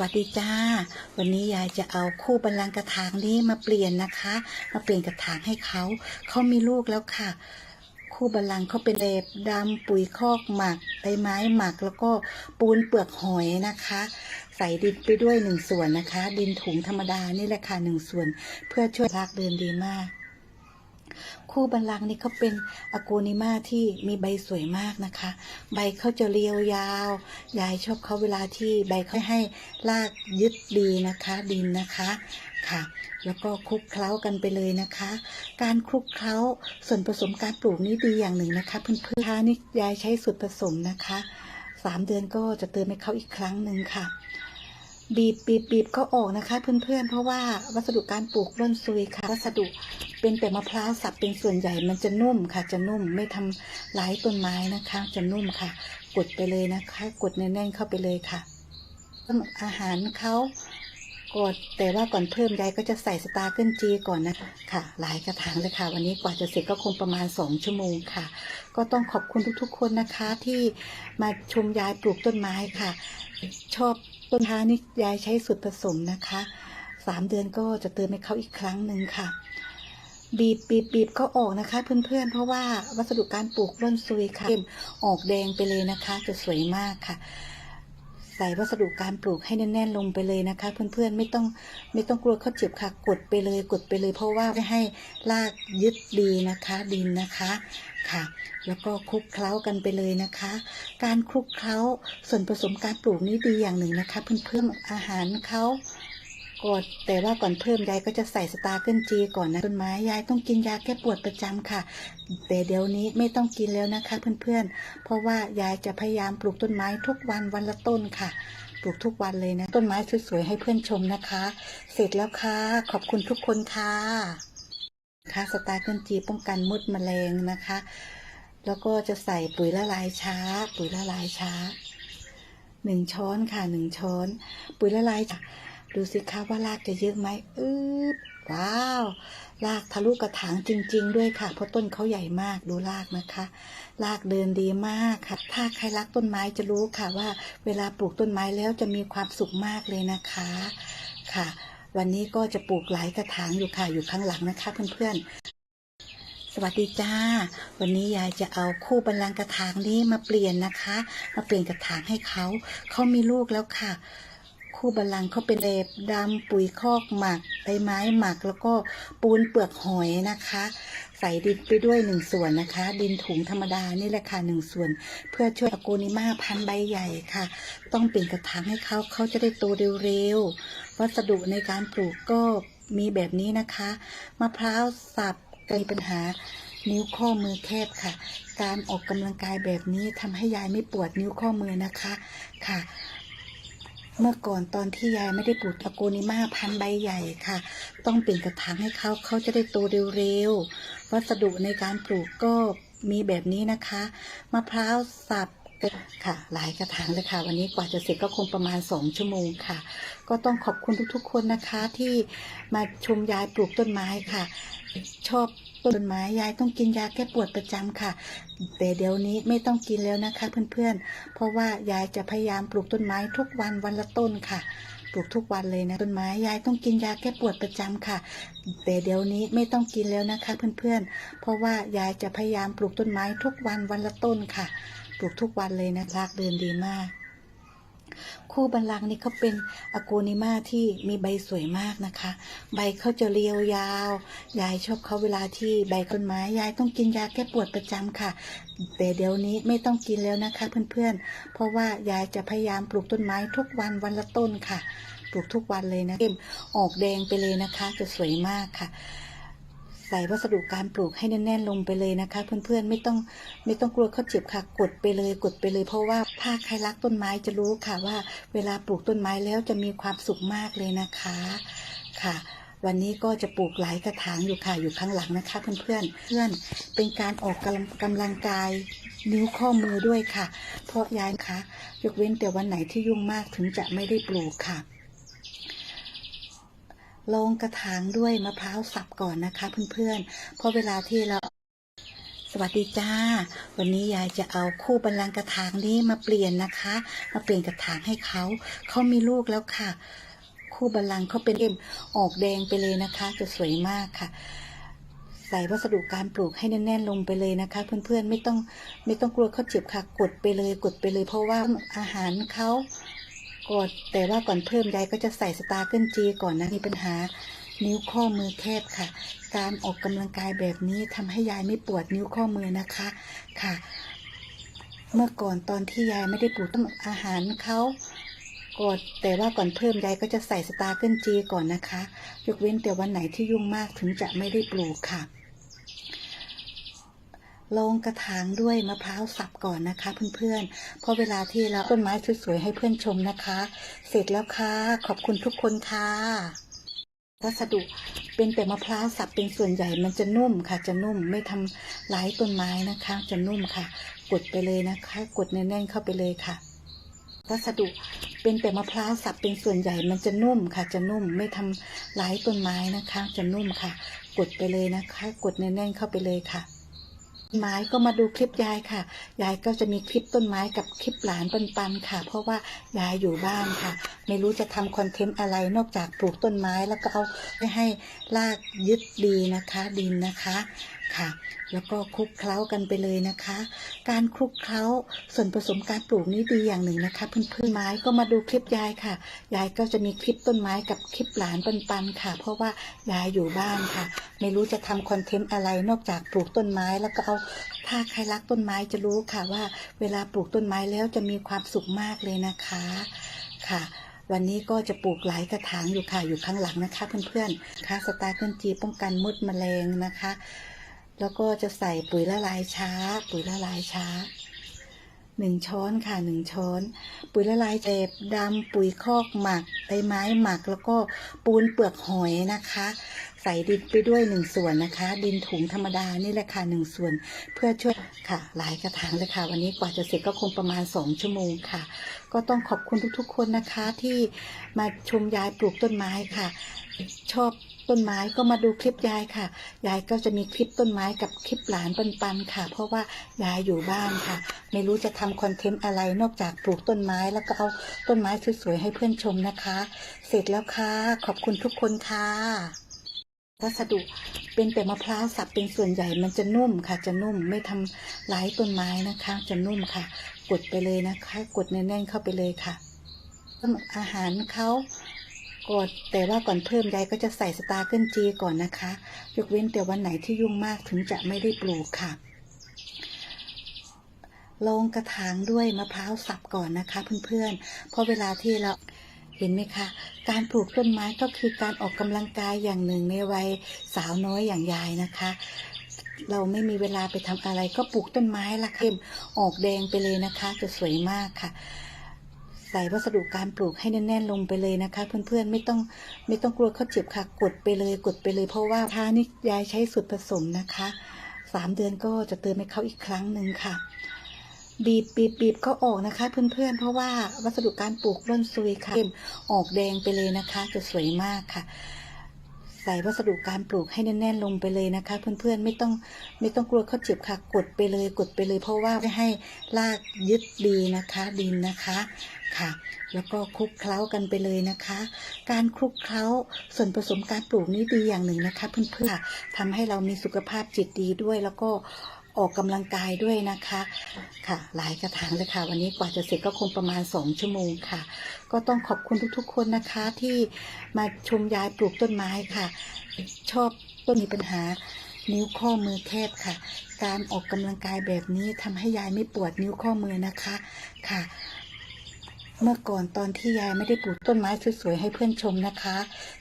วัสดีจ้า วันนี้ยายจะเอาคู่บรรลังกระถางนี้มาเปลี่ยนนะคะ มาเปลี่ยนกระถางให้เขา เขามีลูกแล้วค่ะ คู่บรรลังเขาเป็นเล็บดำปุ๋ยคอกหมักใบไม้หมักแล้วก็ปูนเปลือกหอยนะคะ ใส่ดินไปด้วยหนึ่งส่วนนะคะ ดินถุงธรรมดานี่แหละค่ะหนึ่งส่วน เพื่อช่วยรากเดินดีมาก คู่บรรลังก์นี่เขาเป็นอโกนิมาที่มีใบสวยมากนะคะ ใบเขาจะเรียวยาว ยายชอบเขาเวลาที่ใบเขาให้รากยึดดีนะคะ ดินนะคะค่ะ แล้วก็คลุกเคล้ากันไปเลยนะคะ การคลุกเคล้าส่วนผสมการปลูกนี้ดีอย่างหนึ่งนะคะ เพื่อนๆทานี่ยายใช้สูตรผสมนะคะสามเดือนก็จะเติมให้เขาอีกครั้งหนึ่งค่ะ บีบบีบบีบก็ออกนะคะเพื่อนๆ เพราะว่าวัสดุการปลูกร่อนซุยค่ะ วัสดุเป็นแต่มะพร้าวสับเป็นส่วนใหญ่มันจะนุ่มค่ะ จะนุ่มไม่ทำร้ายต้นไม้นะคะ จะนุ่มค่ะ กดไปเลยนะคะ กดแน่นๆเข้าไปเลยค่ะอาหารเขากดแต่ว่าก่อนเพิ่มยายก็จะใส่สตาร์เกิลจีก่อนนะคะค่ะ หลายกระถางเลยค่ะ วันนี้กว่าจะเสร็จก็คงประมาณ 2 ชั่วโมงค่ะ ก็ต้องขอบคุณทุกๆคนนะคะที่มาชมยายปลูกต้นไม้ค่ะ ชอบ ต้นทานี่ยายใช้สูตรผสมนะคะสามเดือนก็จะเติมให้เขาอีกครั้งหนึ่งค่ะ บีบบีบบีบก็ออกนะคะ เพื่อนๆเพราะว่าวัสดุการปลูกร่อนซุยค่ะออกแดงไปเลยนะคะ จะสวยมากค่ะ ใส่วัสดุการปลูกให้แน่นๆลงไปเลยนะคะ เพื่อนๆไม่ต้องไม่ต้องกลัวเขาเจ็บค่ะกดไปเลยกดไปเลย เพราะว่าไม่ให้รากยึดดีนะคะดินนะคะค่ะ แล้วก็คลุกเคล้ากันไปเลยนะคะ การคลุกเคล้าส่วนผสมการปลูกนี้ดีอย่างหนึ่งนะคะ เพื่อนๆอาหารเขา กดแต่ว่าก่อนเพิ่มยายก็จะใส่สตาร์เกิลจีก่อนนะต้นไม้ยายต้องกินยาแก้ปวดประจำค่ะ แต่เดี๋ยวนี้ไม่ต้องกินแล้วนะคะเพื่อนๆ เพราะว่ายายจะพยายามปลูกต้นไม้ทุกวันวันละต้นค่ะ ปลูกทุกวันเลยนะ ต้นไม้สวยๆให้เพื่อนชมนะคะ เสร็จแล้วค่ะ ขอบคุณทุกคนค่ะค่ะสตาร์เกิลจีป้องกันมดแมลงนะคะ แล้วก็จะใส่ปุ๋ยละลายช้า ปุ๋ยละลายช้าหนึ่งช้อนค่ะหนึ่งช้อน ปุ๋ยละลายจ้ะ ดูสิคะว่ารากจะเยอะไหมอืดว้าวรากทะลุกระถางจริง ๆ ด้วยค่ะ เพราะต้นเขาใหญ่มากดูรากนะคะรากเดินดีมากค่ะ ถ้าใครรักต้นไม้จะรู้ค่ะว่า เวลาปลูกต้นไม้แล้วจะมีความสุขมากเลยนะคะค่ะ วันนี้ก็จะปลูกหลายกระถางอยู่ค่ะอยู่ข้างหลังนะคะ เพื่อนๆ สวัสดีจ้า วันนี้ยายจะเอาคู่บรรลังกระถางนี้มาเปลี่ยนนะคะ มาเปลี่ยนกระถางให้เขาเขามีลูกแล้วค่ะ คู่บรรลังก์เขาเป็นเล็บดำปุ๋ยคอกหมักใบไม้หมักแล้วก็ปูนเปลือกหอยนะคะ ใส่ดินไปด้วยหนึ่งส่วนนะคะ ดินถุงธรรมดานี่แหละค่ะหนึ่งส่วน เพื่อช่วยอโกนิมาพันใบใหญ่ค่ะ ต้องเปลี่ยนกระถางให้เขาเขาจะได้โตเร็วๆ วัสดุในการปลูกก็มีแบบนี้นะคะมะพร้าวสับมีปัญหานิ้วข้อมือแคบค่ะ การออกกำลังกายแบบนี้ทำให้ยายไม่ปวดนิ้วข้อมือนะคะค่ะ เมื่อก่อนตอนที่ยายไม่ได้ปลูกอโกนิมาพันใบใหญ่ค่ะ ต้องเปลี่ยนกระถางให้เขาเขาจะได้โตเร็วๆ วัสดุในการปลูกก็มีแบบนี้นะคะ มะพร้าวสับค่ะ หลายกระถางเลยค่ะ วันนี้กว่าจะเสร็จก็คงประมาณ 2 ชั่วโมงค่ะ ก็ต้องขอบคุณทุกๆ คนนะคะที่มาชมยายปลูกต้นไม้ค่ะ ชอบต้นไม้ยายต้องกินยาแก้ปวดประจำค่ะ แต่เดี๋ยวนี้ไม่ต้องกินแล้วนะคะเพื่อนๆ เพราะว่ายายจะพยายามปลูกต้นไม้ทุกวันวันละต้นค่ะ ปลูกทุกวันเลยนะต้นไม้ยายต้องกินยาแก้ปวดประจำค่ะ แต่เดี๋ยวนี้ไม่ต้องกินแล้วนะคะเพื่อนๆ เพราะว่ายายจะพยายามปลูกต้นไม้ทุกวันวันละต้นค่ะ ปลูกทุกวันเลยนะรากเดินดีมาก คู่บรรลังก์นี่เขาเป็นอโกนิมาที่มีใบสวยมากนะคะ ใบเขาจะเรียวยาว ยายชอบเขาเวลาที่ใบต้นไม้ยายต้องกินยาแก้ปวดประจำค่ะ แต่เดี๋ยวนี้ไม่ต้องกินแล้วนะคะเพื่อนๆ เพราะว่ายายจะพยายามปลูกต้นไม้ทุกวันวันละต้นค่ะ ปลูกทุกวันเลยนะเข้มออกแดงไปเลยนะคะ จะสวยมากค่ะ ใส่วัสดุการปลูกให้แน่นๆลงไปเลยนะคะ เพื่อนๆไม่ต้องไม่ต้องกลัวเขาเจ็บค่ะกดไปเลยกดไปเลย เพราะว่าถ้าใครรักต้นไม้จะรู้ค่ะว่า เวลาปลูกต้นไม้แล้วจะมีความสุขมากเลยนะคะค่ะ วันนี้ก็จะปลูกหลายกระถางอยู่ค่ะอยู่ข้างหลังนะคะ เพื่อนๆเพื่อนเป็นการออกกำลังกำลังกายนิ้วข้อมือด้วยค่ะ เพราะยายคะยกเว้นแต่วันไหนที่ยุ่งมากถึงจะไม่ได้ปลูกค่ะ ลงกระถางด้วยมะพร้าวสับก่อนนะคะ เพื่อนๆเพราะเวลาที่เราสวัสดีจ้า วันนี้ยายจะเอาคู่บรรลังกระถางนี้มาเปลี่ยนนะคะ มาเปลี่ยนกระถางให้เขา เขามีลูกแล้วค่ะ คู่บรรลังเขาเป็นเอ็มออกแดงไปเลยนะคะ จะสวยมากค่ะ ใส่วัสดุการปลูกให้แน่นๆลงไปเลยนะคะ เพื่อนๆไม่ต้องไม่ต้องกลัวเขาเจ็บค่ะ กดไปเลยกดไปเลย เพราะว่าอาหารเขา กดแต่ว่าก่อนเพิ่มยายก็จะใส่สตาร์เกิลจีก่อนนะมีปัญหานิ้วข้อมือแคบค่ะ การออกกำลังกายแบบนี้ทำให้ยายไม่ปวดนิ้วข้อมือนะคะค่ะ เมื่อก่อนตอนที่ยายไม่ได้ปลูกต้นอาหารเขากดแต่ว่าก่อนเพิ่มยายก็จะใส่สตาร์เกิลจีก่อนนะคะ ยกเว้นแต่วันไหนที่ยุ่งมากถึงจะไม่ได้ปลูกค่ะ ลงกระถางด้วยมะพร้าวสับก่อนนะคะ เพื่อนๆ เพราะเวลาที่เราต้นไม้สวยๆให้เพื่อนชมนะคะ เสร็จแล้วค่ะ ขอบคุณทุกคนค่ะวัสดุเป็นแต่มะพร้าวสับเป็นส่วนใหญ่มันจะนุ่มค่ะ จะนุ่มไม่ทำร้ายต้นไม้นะคะ จะนุ่มค่ะ กดไปเลยนะคะ กดแน่นๆเข้าไปเลยค่ะวัสดุเป็นแต่มะพร้าวสับเป็นส่วนใหญ่มันจะนุ่มค่ะ จะนุ่มไม่ทำร้ายต้นไม้นะคะ จะนุ่มค่ะ กดไปเลยนะคะ กดแน่นๆเข้าไปเลยค่ะ ไม้ก็มาดูคลิปยายค่ะ ยายก็จะมีคลิปต้นไม้กับคลิปหลานปันๆค่ะ เพราะว่ายายอยู่บ้านค่ะ ไม่รู้จะทำคอนเทนต์อะไรนอกจากปลูกต้นไม้แล้วก็เอาไปให้รากยึดดีนะคะ ดินนะคะ ค่ะ แล้วก็คลุกเคล้ากันไปเลยนะคะ การคลุกเคล้าส่วนผสมการปลูกนี้ดีอย่างหนึ่งนะคะเพื่อนๆไม้ก็มาดูคลิปยายค่ะ ยายก็จะมีคลิปต้นไม้กับคลิปหลานปันๆค่ะ เพราะว่ายายอยู่บ้านค่ะ ไม่รู้จะทำคอนเทนต์อะไรนอกจากปลูกต้นไม้แล้วก็เอาถ้าใครรักต้นไม้จะรู้ค่ะว่า เวลาปลูกต้นไม้แล้วจะมีความสุขมากเลยนะคะค่ะวันนี้ก็จะปลูกหลายกระถางอยู่ค่ะ อยู่ข้างหลังนะคะ เพื่อนๆ ค่ะ สตาร์เกิลจีป้องกันมดแมลงนะคะ แล้วก็จะใส่ปุ๋ยละลายช้า ปุ๋ยละลายช้าหนึ่งช้อนค่ะหนึ่งช้อน ปุ๋ยละลายเจ็บดำปุ๋ยคอกหมักใบไม้หมักแล้วก็ปูนเปลือกหอยนะคะใส่ดินไปด้วยหนึ่งส่วนนะคะ ดินถุงธรรมดานี่แหละค่ะหนึ่งส่วน เพื่อช่วยค่ะ หลายกระถางเลยค่ะ วันนี้กว่าจะเสร็จก็คงประมาณสองชั่วโมงค่ะ ก็ต้องขอบคุณทุกๆ คนนะคะที่มาชมยายปลูกต้นไม้ค่ะ ชอบต้นไม้ก็มาดูคลิปยายค่ะ ยายก็จะมีคลิปต้นไม้กับคลิปหลานปันๆค่ะ เพราะว่ายายอยู่บ้านค่ะ ไม่รู้จะทำคอนเทนต์อะไรนอกจากปลูกต้นไม้ แล้วก็เอาต้นไม้สวยๆให้เพื่อนชมนะคะ เสร็จแล้วค่ะ ขอบคุณทุกคนค่ะ วัสดุเป็นแต่มะพร้าวสับเป็นส่วนใหญ่มันจะนุ่มค่ะ จะนุ่มไม่ทำร้ายต้นไม้นะคะ จะนุ่มค่ะ กดไปเลยนะคะ กดแน่นๆเข้าไปเลยค่ะอาหารเขากดแต่ว่าก่อนเพิ่มยายก็จะใส่สตาร์เกิลจีก่อนนะคะ ยกเว้นแต่วันไหนที่ยุ่งมากถึงจะไม่ได้ปลูกค่ะลงกระถางด้วยมะพร้าวสับก่อนนะคะ เพื่อนๆเพราะเวลาที่เรา เห็นไหมคะ การปลูกต้นไม้ก็คือการออกกำลังกายอย่างหนึ่งในวัยสาวน้อยอย่างยายนะคะ เราไม่มีเวลาไปทำอะไรก็ปลูกต้นไม้ละค่ะออกแดงไปเลยนะคะ จะสวยมากค่ะ ใส่วัสดุการปลูกให้แน่นๆลงไปเลยนะคะ เพื่อนๆไม่ต้องไม่ต้องกลัวเขาเจ็บค่ะ กดไปเลยกดไปเลย เพราะว่าทานี่ยายใช้สูตรผสมนะคะสามเดือนก็จะเติมให้เขาอีกครั้งหนึ่งค่ะ บีบบีบบีบก็ออกนะคะ เพื่อนๆ เพราะว่าวัสดุการปลูกร่นซุยค่ะออกแดงไปเลยนะคะ จะสวยมากค่ะ ใส่วัสดุการปลูกให้แน่นๆลงไปเลยนะคะ เพื่อนๆไม่ต้องไม่ต้องกลัวเขาเจ็บค่ะ กดไปเลยกดไปเลย เพราะว่าไม่ให้รากยึดดีนะคะ ดินนะคะค่ะ แล้วก็คลุกเคล้ากันไปเลยนะคะ การคลุกเคล้าส่วนผสมการปลูกนี้ดีอย่างหนึ่งนะคะ เพื่อนๆทำให้เรามีสุขภาพจิตดีด้วยแล้วก็ ออกกำลังกายด้วยนะคะค่ะ หลายกระถางเลยค่ะ วันนี้กว่าจะเสร็จก็คงประมาณสองชั่วโมงค่ะ ก็ต้องขอบคุณทุกๆ คนนะคะที่มาชมยายปลูกต้นไม้ค่ะ ชอบต้นมีปัญหานิ้วข้อมือแคบค่ะ การออกกำลังกายแบบนี้ทำให้ยายไม่ปวดนิ้วข้อมือนะคะค่ะเมื่อก่อนตอนที่ยายไม่ได้ปลูกต้นไม้สวยๆให้เพื่อนชมนะคะ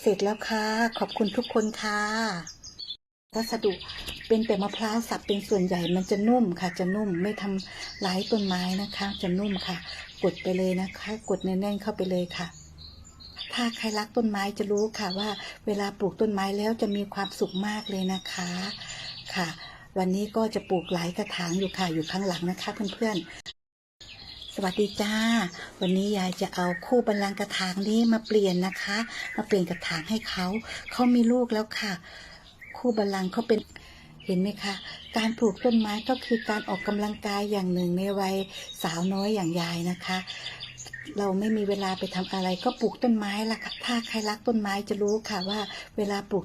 เสร็จแล้วค่ะ ขอบคุณทุกคนค่ะ วัสดุเป็นแต่มะพร้าวสับเป็นส่วนใหญ่มันจะนุ่มค่ะ จะนุ่มไม่ทำร้ายต้นไม้นะคะ จะนุ่มค่ะ กดไปเลยนะคะ กดแน่นๆเข้าไปเลยค่ะ ถ้าใครรักต้นไม้จะรู้ค่ะว่า เวลาปลูกต้นไม้แล้วจะมีความสุขมากเลยนะคะค่ะ วันนี้ก็จะปลูกหลายกระถางอยู่ค่ะอยู่ข้างหลังนะคะเพื่อนๆสวัสดีจ้า วันนี้ยายจะเอาคู่บรรลังกระถางนี้มาเปลี่ยนนะคะ มาเปลี่ยนกระถางให้เขาเขามีลูกแล้วค่ะ คู่บรรลังก์เขาเป็นเห็นไหมคะ การปลูกต้นไม้ก็คือการออกกำลังกายอย่างหนึ่งในวัยสาวน้อยอย่างยายนะคะ เราไม่มีเวลาไปทำอะไรก็ปลูกต้นไม้ละค่ะถ้าใครรักต้นไม้จะรู้ค่ะว่าเวลาปลูก